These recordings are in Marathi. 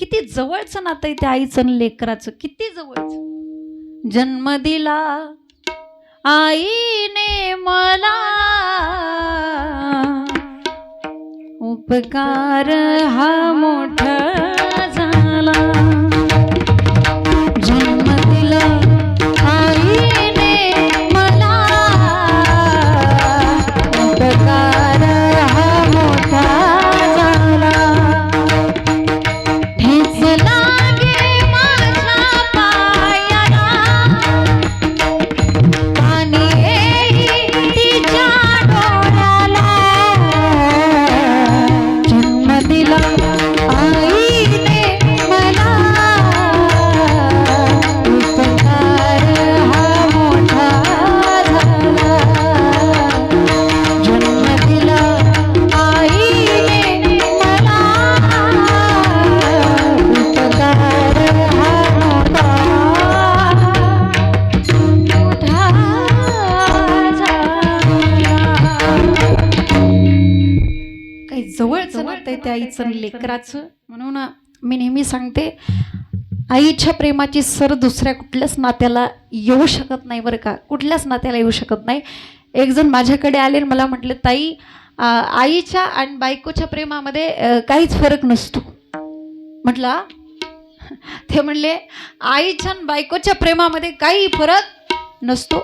किती जवळचं नातं आहे त्या आईचं आणि लेकराचं? किती जवळचं? जन्म दिला. आईने मला उपकार हा मोठा आणि लेकराचं. म्हणून मी नेहमी सांगते आईच्या प्रेमाची सर दुसऱ्या कुठल्याच नात्याला येऊ शकत नाही बरं का. कुठल्याच नात्याला येऊ शकत नाही. एक जण माझ्याकडे आले आणि मला म्हटले ताई आईच्या आणि बायकोच्या प्रेमामध्ये काहीच फरक नसतो. म्हटलं? ते म्हणले आईच्या आणि बायकोच्या प्रेमामध्ये काही फरक नसतो.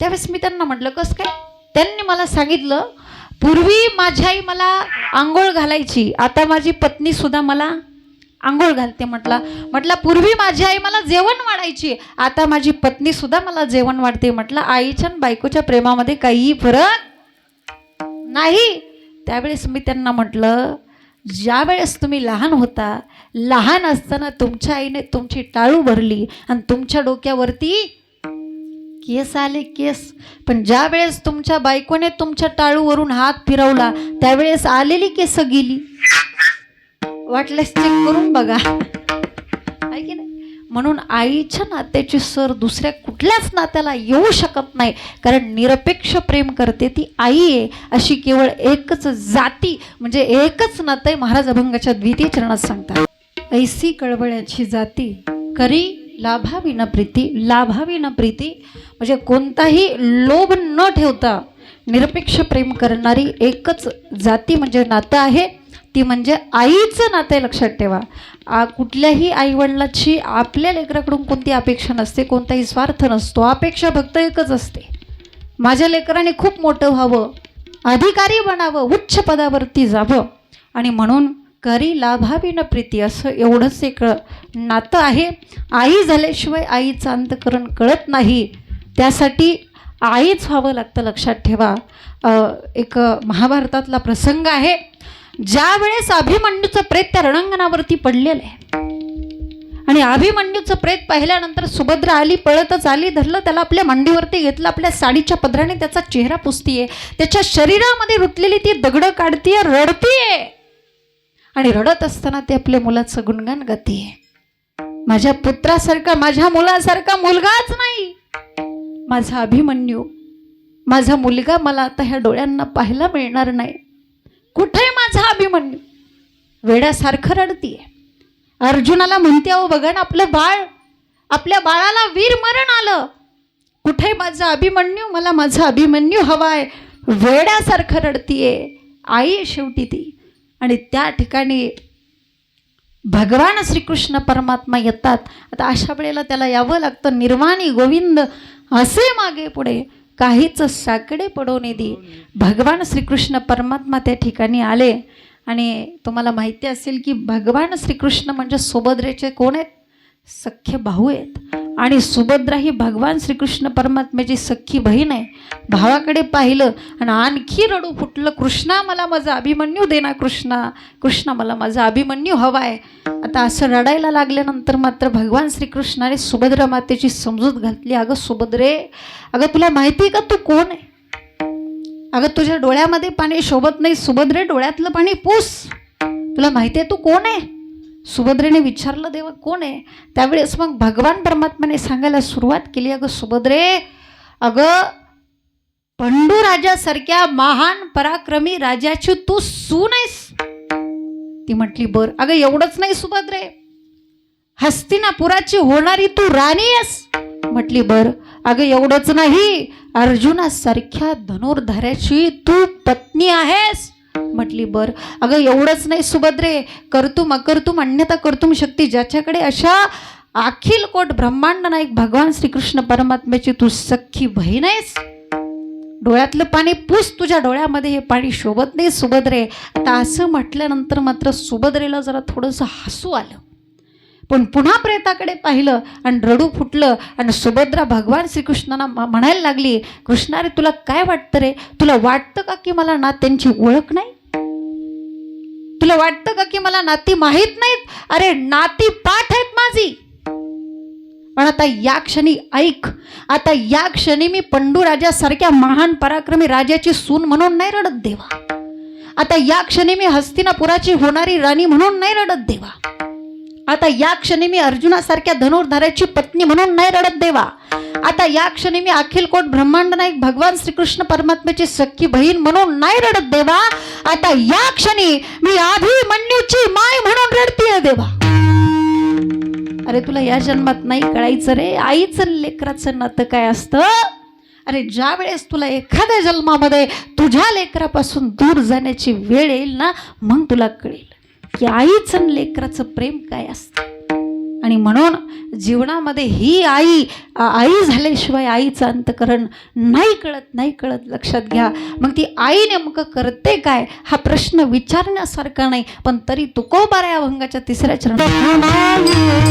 त्यावेळेस मी त्यांना म्हटलं कसं काय? त्यांनी मला सांगितलं पूर्वी माझी आई मला आंघोळ घालायची. आता माझी पत्नी सुद्धा मला आंघोळ घालते म्हटला. म्हटला पूर्वी माझी आई मला जेवण वाढायची. आता माझी पत्नी सुद्धा मला जेवण वाढते. म्हटलं आईच्या आणि बायकोच्या प्रेमामध्ये काहीही फरक नाही. त्यावेळेस मी त्यांना म्हटलं ज्या वेळेस तुम्ही लहान होता लहान असताना तुमच्या आईने तुमची टाळू भरली आणि तुमच्या डोक्यावरती केस आले केस. पण ज्या वेळेस तुमच्या बायकोने तुमच्या टाळूवरून हात फिरवला त्यावेळेस आलेली केस गेली. वाटल्यास चेक करून बघा. की नाही? म्हणून आईच्या नात्याची सर दुसऱ्या कुठल्याच नात्याला येऊ शकत नाही. कारण निरपेक्ष प्रेम करते ती आई आहे. अशी केवळ एकच जाती म्हणजे एकच नातं आहे महाराज अभंगाच्या द्वितीय चरणात सांगतात. ऐसी कळवळ्याची जाती करी लाभावी न प्रीती लाभावी न प्रीती म्हणजे कोणताही लोभ न ठेवता निरपेक्ष प्रेम करणारी एकच जाती म्हणजे नातं आहे ती म्हणजे आईचं नातं आहे लक्षात ठेवा. आ, कुठल्याही आईवडिलाची आपल्या लेकराकडून कोणती अपेक्षा नसते कोणताही स्वार्थ नसतो अपेक्षा फक्त एकच असते. माझ्या लेकराने खूप मोठं व्हावं अधिकारी बनावं उच्च पदावरती जावं. आणि म्हणून करी लाभावी न प्रीती असं एवढंच एक नातं आहे. आई झाल्याशिवाय आईचं अंतकरण कळत नाही. त्यासाठी आईच व्हावं लागतं लक्षात ठेवा. एक महाभारतातला प्रसंग आहे ज्या वेळेस अभिमन्यूचं प्रेत त्या रणांगणावरती पडलेलं आहे. आणि अभिमन्यूचं प्रेत पाहिल्यानंतर सुभद्रा आली पळतच आली धरलं त्याला आपल्या मांडीवरती घेतलं आपल्या साडीच्या पदराने त्याचा चेहरा पुसतीये. त्याच्या शरीरामध्ये रुतलेली ती दगडं काढतीये रडतीये. आणि रडत असताना ते आपल्या मुलाचं गुणगान गातीये. माझ्या पुत्रासारखा माझ्या मुलासारखा मुलगाच नाही. माझा अभिमन्यू माझा मुलगा मला आता ह्या डोळ्यांना पाहायला मिळणार नाही. कुठे माझा अभिमन्यू? वेड्यासारखं रडतीये. अर्जुनाला म्हणते अहो बघा ना आपलं बाळ आपल्या बाळाला वीर मरण आलं. कुठे माझा अभिमन्यू? मला माझा अभिमन्यू हवाय. वेड्यासारखं रडतीये आई आहे शेवटी ती. आणि त्या ठिकाणी भगवान श्रीकृष्ण परमात्मा येतात. आता अशा वेळेला त्याला यावं लागतं. निर्वाणी गोविंद असे मागे पुढे काहीच साकडे पडू निधी भगवान श्रीकृष्ण परमात्मा त्या ठिकाणी आले आणि तुम्हाला माहिती असेल की भगवान श्रीकृष्ण म्हणजे सुभद्रेचे कोण आहेत? सख्य भाऊ आहेत. आणि सुभद्रा ही भगवान श्रीकृष्ण परमात्म्याची सख्खी बहीण आहे. भावाकडे पाहिलं आणि आणखी रडू फुटलं कृष्णा मला माझा अभिमन्यू देना कृष्णा. कृष्णा मला माझा अभिमन्यू हवा आहे आता असं रडायला लागल्यानंतर मात्र भगवान श्रीकृष्णाने सुभद्रा मातेची समजूत घातली. अगं सुभद्रे अगं तुला माहिती आहे का तू कोण आहे? अगं तुझ्या डोळ्यामध्ये पाणी शोभत नाही. सुभद्रे डोळ्यातलं पाणी पूस. तुला माहिती आहे तू कोण आहे? सुभद्रेने विचारलं देव कोण आहे? त्यावेळेस मग भगवान परमात्म्याने सांगायला सुरुवात केली अगं सुभद्रे अगं पंडू राजासारख्या महान पराक्रमी राजाची तू सून आहेस. ती म्हटली बर अगं एवढंच नाही सुभद्रे. हस्तिनापुराची होणारी तू राणी आहेस. म्हटली बर अगं एवढंच नाही. अर्जुनासारख्या धनुर्धाऱ्याची तू पत्नी आहेस. म्हटली बर. अगं एवढंच नाही सुभद्रे. कर्तुम अकर्तुम अन्यथा कर्तुम शक्ती ज्याच्याकडे अशा अखिल कोट ब्रह्मांड नाईक भगवान श्रीकृष्ण परमात्म्याची तू सख्खी बहीण आहेस. डोळ्यातलं पाणी पूस तुझ्या डोळ्यामध्ये हे पाणी शोभत नाही सुभद्रे. आता असं म्हटल्यानंतर मात्र सुभद्रेला जरा थोडंसं हसू आलं. पण पुन्हा प्रेताकडे पाहिलं आणि रडू फुटलं आणि सुभद्रा भगवान श्रीकृष्णांना म्हणायला लागली कृष्णा रे तुला काय वाटतं रे? तुला वाटतं का की मला ना त्यांची ओळख नाही? तुला वाटतं का की मला नाती माहीत नाहीत? अरे नाती पाठ आहेत माझी. पण आता या क्षणी ऐक आता या क्षणी मी पंडूराजासारख्या महान पराक्रमी राजाची सून म्हणून नाही रडत देवा. आता या क्षणी मी हस्तिनापुराची होणारी राणी म्हणून नाही रडत देवा. आता या क्षणी मी अर्जुनासारख्या धनुर्धाराची पत्नी म्हणून नाही रडत देवा. आता या क्षणी मी अखिल कोट ब्रह्मांड नाईक भगवान श्रीकृष्ण परमात्म्याची सख्खी बहीण म्हणून नाही रडत देवा. आता या क्षणी मी अभिमन्यूची माय म्हणून रडतीये देवा. अरे तुला या जन्मात नाही कळायचं रे. आईचं लेकराचं नातं काय असतं? अरे ज्या वेळेस तुला एखाद्या जन्मामध्ये तुझ्या लेकरापासून दूर जाण्याची वेळ येईल ना मग तुला कळेल. की आईचं आणि लेकराचं प्रेम काय असतं आणि म्हणून जीवनामध्ये ही आई आई झाल्याशिवाय आईचं अंतकरण नाही कळत नाही कळत लक्षात घ्या मग ती आई नेमकं करते काय हा प्रश्न विचारण्यासारखा नाही पण तरी तुकोबार या अभंगाच्या तिसऱ्या चरणात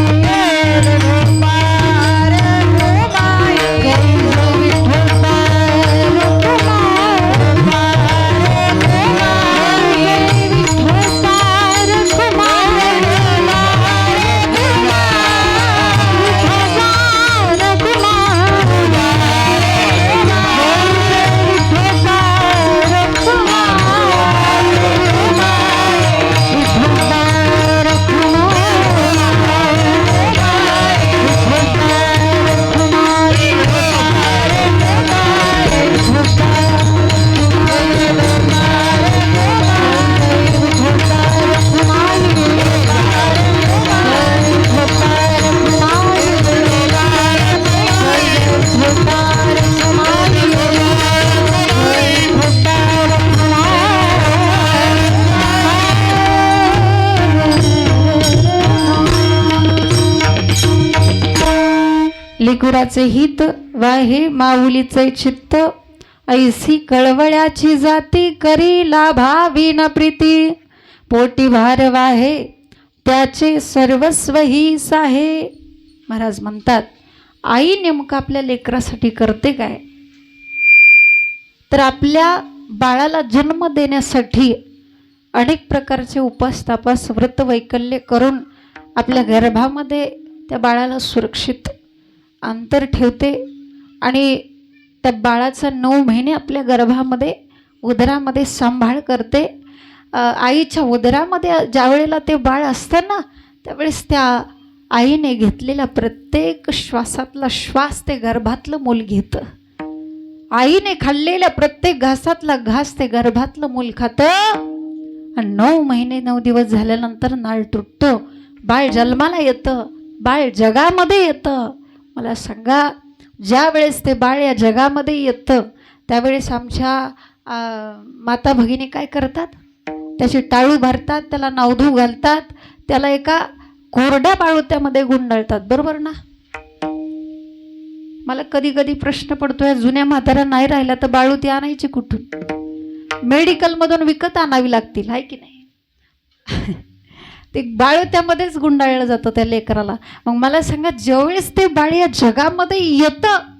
ठाकुराचे हित वाहे माऊलीचे चित्त. ऐसी कळवळ्याची जाती करी लाभा न प्रीती. पोटी भार वाहे त्याचे सर्वस्व ही साहे. महाराज म्हणतात आई नेमकं आपल्या लेकरासाठी करते काय? तर आपल्या बाळाला जन्म देण्यासाठी अनेक प्रकारचे उपास तपास व्रत वैकल्य करून आपल्या गर्भामध्ये त्या बाळाला सुरक्षित अंतर ठेवते आणि त्या बाळाचा नऊ महिने आपल्या गर्भामध्ये उदरामध्ये सांभाळ करते. आईच्या उदरामध्ये ज्या वेळेला ते बाळ असतं ना त्यावेळेस त्या आईने घेतलेला प्रत्येक श्वासातला श्वास ते गर्भातलं मूल घेतं. आईने खाल्लेल्या प्रत्येक घासातला घास ते गर्भातलं मूल खातं. नऊ महिने नऊ दिवस झाल्यानंतर नाळ तुटतो. बाळ जन्माला येतं. बाळ जगामध्ये येतं. मला सांगा ज्या वेळेस ते बाळ या जगामध्ये येतं त्यावेळेस आमच्या माता भगिनी काय करतात? त्याची टाळू भरतात त्याला नावधू घालतात त्याला एका कोरड्या बाळूत्यामध्ये गुंडाळतात. बरोबर ना? मला कधी कधी प्रश्न पडतोय जुन्या म्हाताऱ्या नाही राहिल्या तर बाळूती आणायची कुठून? मेडिकलमधून विकत आणावी लागतील आहे की नाही? ते बाळ त्यामध्येच गुंडाळलं जातं त्या लेकराला. मग मला सांगा ज्यावेळेस ते बाळ या जगामध्ये येतं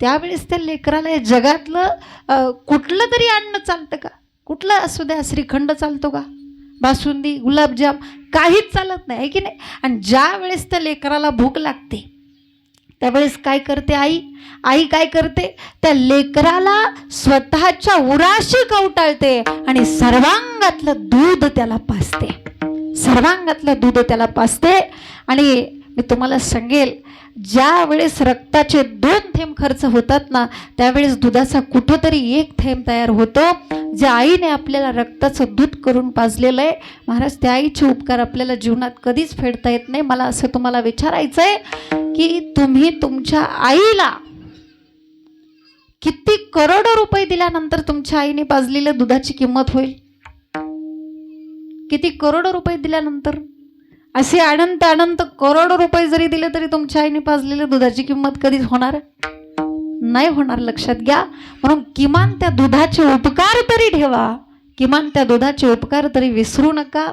त्यावेळेस त्या लेकराला या जगातलं कुठलं तरी अन्न चालतं का? कुठलं असू द्या श्रीखंड चालतो का? बासुंदी गुलाबजाम काहीच चालत नाही आहे की नाही? आणि ज्या वेळेस त्या लेकराला भूक लागते त्यावेळेस काय करते आई? आई काय करते? त्या लेकराला स्वतःच्या उराशी कवटाळते आणि सर्वांगातलं दूध त्याला पाजते. सर्वांगातलं दूध त्याला पाजते. आणि मी तुम्हाला सांगेल ज्या वेळेस रक्ताचे दोन थेंब खर्च होतात ना त्यावेळेस दुधाचा कुठंतरी एक थेंब तयार होतो. ज्या आईने आपल्याला रक्ताचं दूध करून पाजलेलं आहे. महाराज त्या आईचे उपकार आपल्याला जीवनात कधीच फेडता येत नाही. मला असं तुम्हाला विचारायचं आहे की तुम्ही तुमच्या आईला किती करोडो रुपये दिल्यानंतर तुमच्या आईने पाजलेल्या दुधाची किंमत होईल? किती करोडो रुपये दिल्यानंतर? असे अनंत अनंत करोडो रुपये जरी दिले तरी तुमच्या आईने पाजलेल्या दुधाची किंमत कधीच होणार? नाही होणार लक्षात घ्या. म्हणून किमान त्या दुधाचे उपकार तरी ठेवा. किमान त्या दुधाचे उपकार तरी विसरू नका.